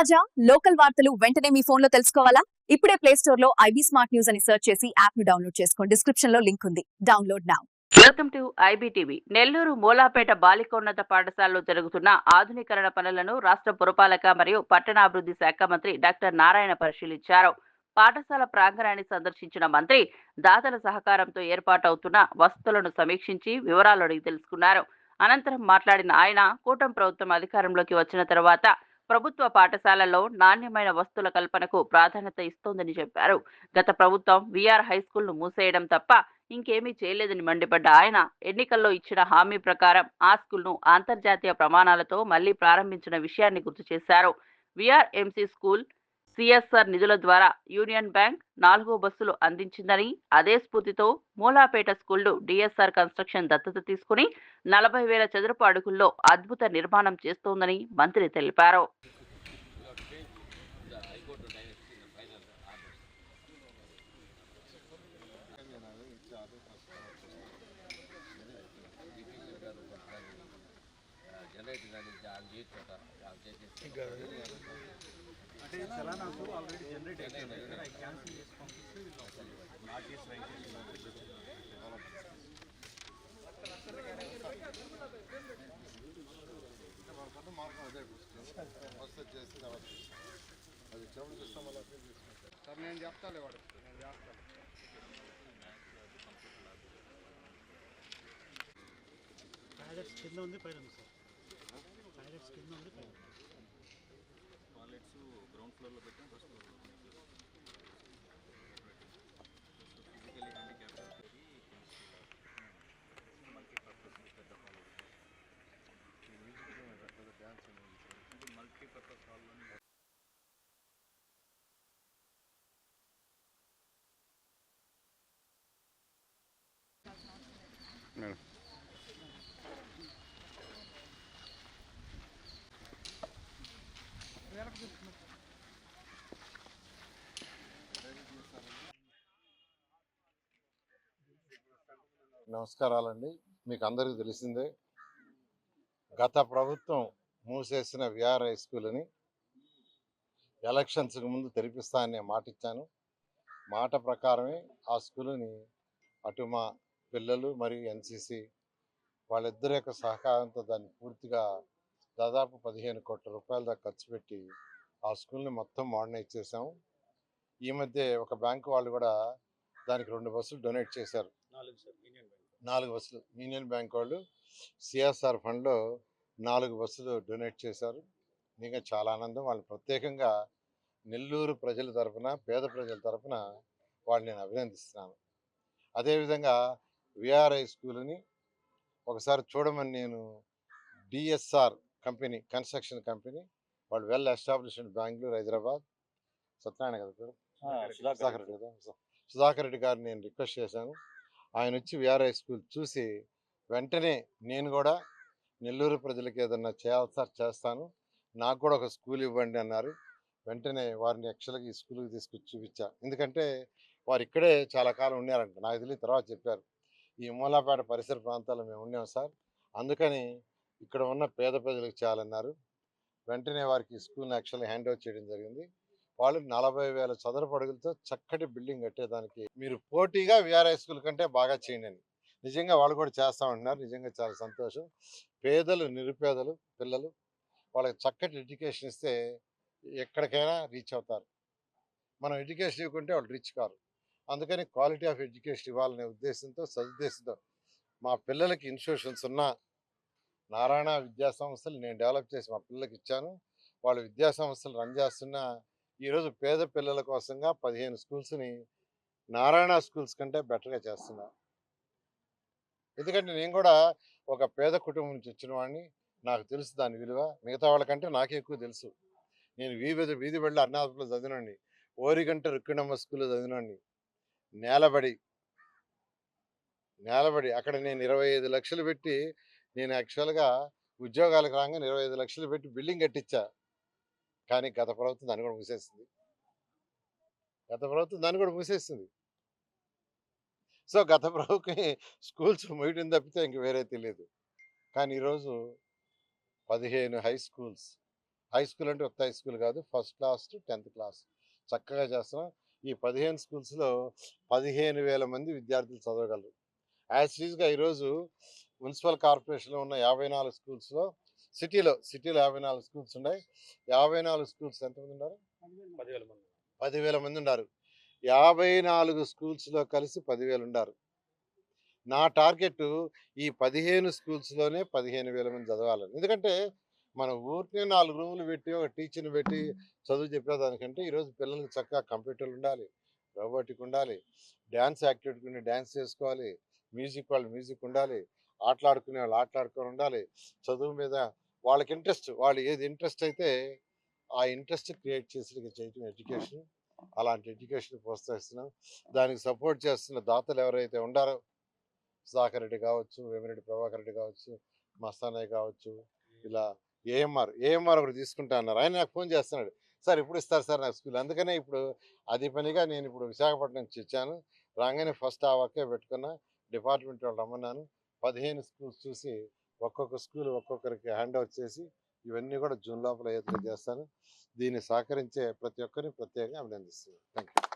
తాజా లోకల్ వార్తలు వెంటనే మీ ఫోన్లో తెలుసుకోవాలా? ఇప్పుడే ప్లే స్టోర్లో ఐబీ స్మార్ట్ న్యూస్ అని సెర్చ్ చేసి యాప్ను డౌన్లోడ్ చేసుకోండి. డిస్క్రిప్షన్లో లింక్ ఉంది. Download now welcome to IBTV Nellore Mulapeta బాలికోన్నత పాఠశాలలో జరుగుతున్న ఆధునీకరణ పనులను రాష్ట్ర పురపాలక మరియు పట్టణాభివృద్ధి శాఖ మంత్రి డాక్టర్ నారాయణ పరిశీలించారు. పాఠశాల ప్రాంగణాన్ని సందర్శించిన మంత్రి దాతల సహకారంతో ఏర్పాటవుతున్న వసతులను సమీక్షించి వివరాలు అడిగి తెలుసుకున్నారు. అనంతరం మాట్లాడిన ఆయన కూటమి ప్రభుత్వం అధికారంలోకి వచ్చిన తర్వాత ప్రభుత్వ పాఠశాలల్లో నాణ్యమైన వస్తువుల కల్పనకు ప్రాధాన్యత ఇస్తోందని చెప్పారు. గత ప్రభుత్వం విఆర్ హై స్కూల్ను మూసేయడం తప్ప ఇంకేమీ చేయలేదని మండిపడ్డ ఆయన ఎన్నికల్లో ఇచ్చిన హామీ ప్రకారం ఆ స్కూల్ను అంతర్జాతీయ ప్రమాణాలతో మళ్ళీ ప్రారంభించిన విషయాన్ని గుర్తు చేశారు. విఆర్ ఎంసీ స్కూల్ సిఎస్ఆర్ నిధుల ద్వారా యూనియన్ బ్యాంక్ నాలుగో బస్సులు అందించిందని అదే స్ఫూర్తితో మూలాపేట స్కూళ్ళు డిఎస్ఆర్ కన్స్ట్రక్షన్ దత్తత తీసుకుని నలభై వేల చదరపు అడుగుల్లో అద్భుత నిర్మాణం చేస్తోందని మంత్రి తెలిపారు. అంటే చలానాకు ఆల్రెడీ జనరేట్ అయిపోయింది కదా అవి క్యాన్సిల్ చేసి పంపిస్తే ఆర్టీఎస్ రైట్ సార్ నేను చెప్తాలే వాడు. నేను చేస్తాను టాయిలెట్స్ కింద ఉంది పైన సార్. టాయిలెట్స్ కింద ఉంది పైన గ్రౌండ్ ఫ్లోర్లో పెట్టాం ఫస్ట్ ఫ్లోర్లో ఫిజికలీ హ్యాండిక్యాప్ మల్టీపర్పస్ మేడం. నమస్కారాలండి. మీకు అందరికీ తెలిసిందే గత ప్రభుత్వం మూసేసిన విఆర్ హై స్కూల్ని ఎలక్షన్స్కి ముందు తెరిపిస్తా అనే మాట ఇచ్చాను మాట ప్రకారమే ఆ స్కూలుని అటు మా పిల్లలు మరియు ఎన్సిసి వాళ్ళిద్దరి యొక్క సహకారంతో దాన్ని పూర్తిగా దాదాపు పదిహేను కోట్ల రూపాయల దాకా ఖర్చు పెట్టి ఆ స్కూల్ని మొత్తం మోడర్నైజ్ చేసాము ఈ మధ్య ఒక బ్యాంకు వాళ్ళు కూడా దానికి రెండు బస్సులు డొనేట్ చేశారు. నాలుగు బస్సులు. యూనియన్ బ్యాంక్ వాళ్ళు సిఎస్ఆర్ ఫండ్లో నాలుగు బస్సులు డొనేట్ చేశారు. ఇంకా చాలా ఆనందం. వాళ్ళు ప్రత్యేకంగా నెల్లూరు ప్రజల తరపున పేద ప్రజల తరపున వాళ్ళు నేను అభినందిస్తున్నాను. అదేవిధంగా విఆర్ఐ స్కూల్ని ఒకసారి చూడమని నేను డిఎస్ఆర్ కంపెనీ కన్స్ట్రక్షన్ కంపెనీ వాళ్ళు వెల్ ఎస్టాబ్లిష్డ్ బెంగళూరు హైదరాబాద్. సత్యనారాయణ కదా పేరు? సుధాకర్ రెడ్డి. కదా? సుధాకర్ రెడ్డి గారిని నేను రిక్వెస్ట్ చేశాను. ఆయన వచ్చి విఆర్ఐ స్కూల్ చూసి వెంటనే నేను కూడా నెల్లూరు ప్రజలకు ఏదన్నా చేయాలి సార్ చేస్తాను నాకు కూడా ఒక స్కూల్ ఇవ్వండి అన్నారు. వెంటనే వారిని యాక్చువల్గా ఈ స్కూల్కి తీసుకొచ్చి చూపించా. ఎందుకంటే వారు ఇక్కడే చాలా కాలం ఉన్నారంట. నాకు తెలియని తర్వాత చెప్పారు. ఈ మూలాపేట పరిసర ప్రాంతాల్లో మేము ఉన్నాం సార్. అందుకని ఇక్కడ ఉన్న పేద ప్రజలకు చేయాలన్నారు. వెంటనే వారికి స్కూల్ని యాక్చువల్గా హ్యాండ్ ఓవర్ చేయడం జరిగింది. వాళ్ళు నలభై వేల చదరపు అడుగులతో చక్కటి బిల్డింగ్ కట్టేదానికి మీరు పోటీగా విఆర్ఐ స్కూల్ కంటే బాగా చేయండి అని. నిజంగా వాళ్ళు కూడా చేస్తా ఉంటున్నారు. నిజంగా చాలా సంతోషం. పేదలు నిరుపేదలు పిల్లలు వాళ్ళకి చక్కటి ఎడ్యుకేషన్ ఇస్తే ఎక్కడికైనా రీచ్ అవుతారు. మనం ఎడ్యుకేషన్ ఇవ్వకుంటే వాళ్ళు రీచ్ కారు. అందుకని క్వాలిటీ ఆఫ్ ఎడ్యుకేషన్ ఇవ్వాలనే ఉద్దేశంతో సదుద్దేశంతో మా పిల్లలకి ఇన్స్టిట్యూషన్స్ ఉన్న నారాయణ విద్యాసంస్థలు నేను డెవలప్ చేసి మా పిల్లలకి ఇచ్చాను. వాళ్ళు విద్యాసంస్థలు రన్ చేస్తున్న ఈరోజు పేద పిల్లల కోసంగా పదిహేను స్కూల్స్ని నారాయణ స్కూల్స్ కంటే బెటర్గా చేస్తున్నా. ఎందుకంటే నేను కూడా ఒక పేద కుటుంబం నుంచి వచ్చిన వాడిని. నాకు తెలుసు దాని విలువ. మిగతా వాళ్ళకంటే నాకే ఎక్కువ తెలుసు. నేను వీధి వీధి వెళ్ళి అన్నాథపులో చదివినండి ఓరిగంట రుక్కిణమ్మ స్కూల్లో చదివినండి నేలబడి నేలబడి అక్కడ నేను ఇరవై ఐదు లక్షలు పెట్టి నేను యాక్చువల్గా ఉద్యోగాలకు రాగానే ఇరవై ఐదు లక్షలు పెట్టి బిల్డింగ్ కట్టించా. కానీ గత ప్రభుత్వం దాన్ని కూడా మూసేసింది. గత ప్రభుత్వం దాన్ని కూడా మూసేసింది. సో గత ప్రభుత్వం స్కూల్స్ మూయటం తప్పితే ఇంక వేరే తెలియదు. కానీ ఈరోజు పదిహేను హై స్కూల్స్ హై స్కూల్ అంటే కొత్త హై స్కూల్ కాదు first class to tenth class చక్కగా చేస్తున్నాం. ఈ పదిహేను స్కూల్స్లో పదిహేను వేల మంది విద్యార్థులు చదవగలరు. యాజ్గా ఈరోజు మున్సిపల్ కార్పొరేషన్లో ఉన్న యాభై నాలుగు స్కూల్స్లో సిటీలో సిటీలో యాభై నాలుగు స్కూల్స్ ఉన్నాయి. యాభై నాలుగు స్కూల్స్ ఎంతమంది ఉన్నారు పదివేల మంది. పదివేల మంది ఉన్నారు. యాభై నాలుగు స్కూల్స్లో కలిసి పదివేలు ఉన్నారు. నా టార్గెట్ ఈ పదిహేను స్కూల్స్లోనే పదిహేను వేల మంది చదవాలని. ఎందుకంటే మన ఊరికే నాలుగు రూములు పెట్టి ఒక టీచర్ని పెట్టి చదువు చెప్పేదానికంటే ఈరోజు పిల్లలకి చక్కగా కంప్యూటర్లు ఉండాలి రోబోటిక్ ఉండాలి డ్యాన్స్ యాక్టివిటీ ఉండి డ్యాన్స్ చేసుకోవాలి మ్యూజిక్ వాళ్ళు మ్యూజిక్ ఉండాలి ఆటలాడుకునే వాళ్ళు ఆటలాడుకొని ఉండాలి. చదువు మీద వాళ్ళకి ఇంట్రెస్ట్ వాళ్ళు ఏది ఇంట్రెస్ట్ అయితే ఆ ఇంట్రెస్ట్ క్రియేట్ చేసి చేయటం ఎడ్యుకేషన్. అలాంటి ఎడ్యుకేషన్ ప్రోత్సహిస్తున్నాం. దానికి సపోర్ట్ చేస్తున్న దాతలు ఎవరైతే ఉండారో సుధాకర్ రెడ్డి కావచ్చు వేమిరెడ్డి ప్రభాకర్ రెడ్డి కావచ్చు మస్తానయ్య కావచ్చు ఇలా ఏఎంఆర్ ఏఎంఆర్ ఒకటి తీసుకుంటా అన్నారు. ఆయన నాకు ఫోన్ చేస్తున్నాడు. సార్ ఇప్పుడు ఇస్తారు సార్ నాకు స్కూల్. అందుకనే ఇప్పుడు అది పనిగా నేను ఇప్పుడు విశాఖపట్నం నుంచి ఇచ్చాను రాగానే ఫస్ట్ ఆ వర్కే పెట్టుకున్నా డిపార్ట్మెంట్ వాళ్ళు రమ్మన్నాను పదిహేను స్కూల్స్ చూసి ఒక్కొక్క స్కూల్ ఒక్కొక్కరికి హ్యాండ్ ఓవర్ చేసి ఇవన్నీ కూడా జూన్ లోపల ఏర్పాటు చేస్తాను దీన్ని సహకరించే ప్రతి ఒక్కరిని ప్రత్యేకంగా అభినందిస్తున్నాను. Thank you